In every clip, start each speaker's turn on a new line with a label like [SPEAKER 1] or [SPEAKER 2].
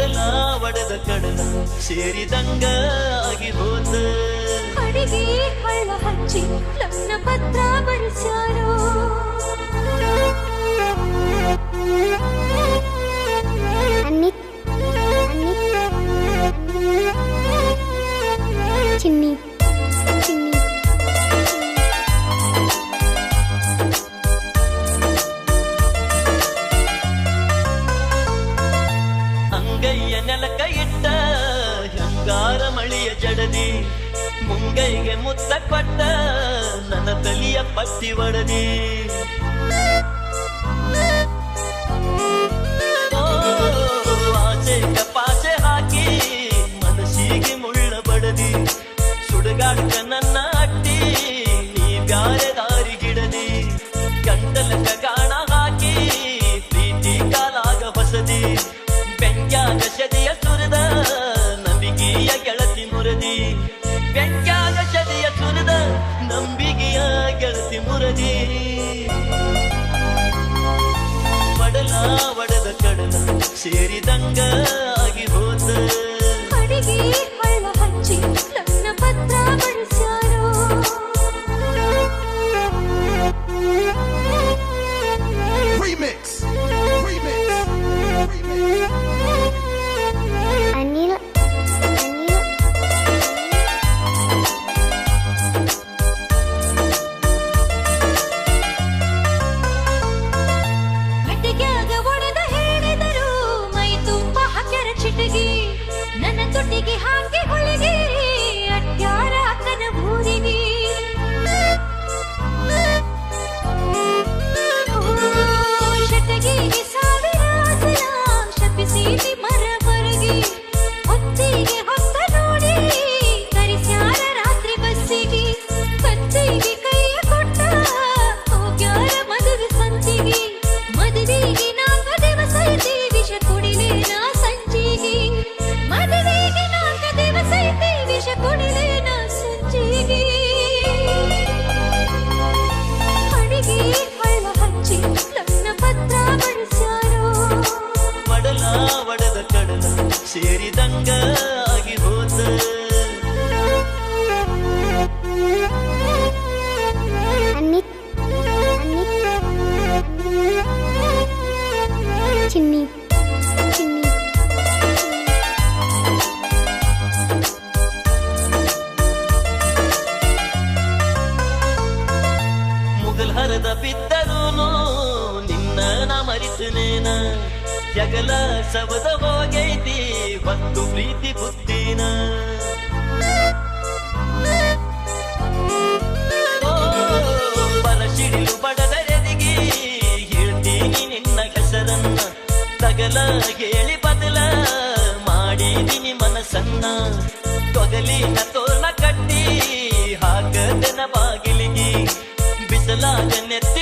[SPEAKER 1] ಒಡೆದ ಕಡಲ ಸೇರಿದಂಗ ಆಗಿ ಹೋದ
[SPEAKER 2] ಅಡಿಗೆ ಹಳ್ಳ ಹಚ್ಚಿ ಲಗ್ನ ಪತ್ರ ಬರೆಸ್ಯಾರೋ.
[SPEAKER 1] ಅಂಗೈಯ ನೆಲಕ ಇಟ್ಟ ಹೆಂಗಾರ ಮಳಿಯ ಜಡದಿ ಮುಂಗೈಗೆ ಮುತ್ತ ಕೊಟ್ಟ ನನ್ನ ತಲಿಯ ಪಟ್ಟಿ ಒಡದಿ ಓ, ಆಸೆಗ ಪಾಸೆ ಹಾಕಿ ಮನಸ್ಸಿಗೆ ಮುಳ್ಳ ಬಡದಿ ಸುಡುಗಾಡ್ಕ ನನ್ನ ಮುರದಿ. ಬೆಂಕ್ಯಾಗ ಚದಿಯ ಸುರಿದ ನಂಬಿಕೆಯ ಗೆಳತಿ ಮುರದಿ. ಒಡಲ ಒಡೆದ ಕಡಲ ಸೇರಿದಂಗ Thank you ಸೇರಿದಂಗ ಆಗಿ ಹೋದ.
[SPEAKER 3] ಚಿನ್ನಿ
[SPEAKER 1] ಮುಗಲ್ ಹರದ ಬಿದ್ದರೂನು ನಿನ್ನ ನಾ ಮರಿಸನೇನ ಜಗಲ ಸವದ ಹೋಗೈತಿ ಹೊತ್ತು ಪ್ರೀತಿ ಬುದ್ಧಿನ. ಬರಸಿಡಿಲು ಬಡದರೆದಿಗಿ ಹೇಳ್ತೀನಿ ನಿನ್ನ ಹೆಸರನ್ನ. ತಗಲ, ಹೇಳಿ ಬದಲ ಮಾಡಿದೀನಿ ಮನಸ್ಸನ್ನ. ತೊಗಲಿ ತೋರಣ ಕಟ್ಟಿ, ಹಾಕದನ ಬಾಗಿಲಿಗೆ. ಬಿಸಲಾಗ ನೆತ್ತಿ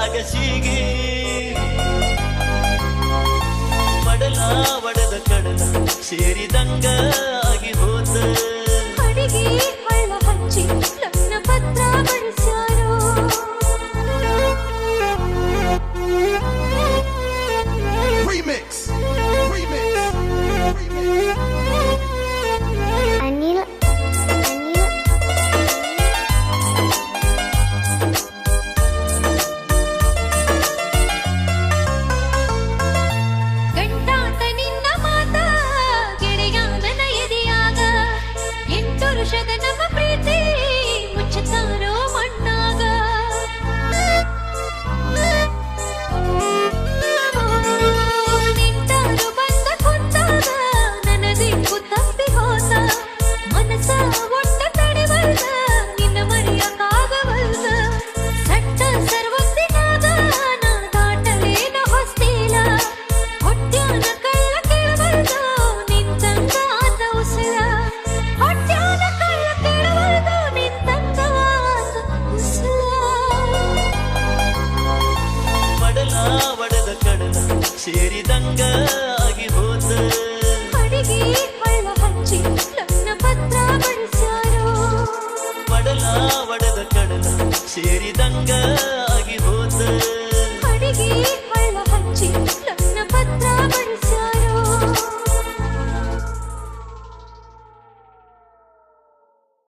[SPEAKER 1] ಅಗಸಿಗಿ. ಮಡಲ ಒಡೆದ ಕಡಲ ಸೇರಿದಂಗ ಆಗಿ ಹೋದ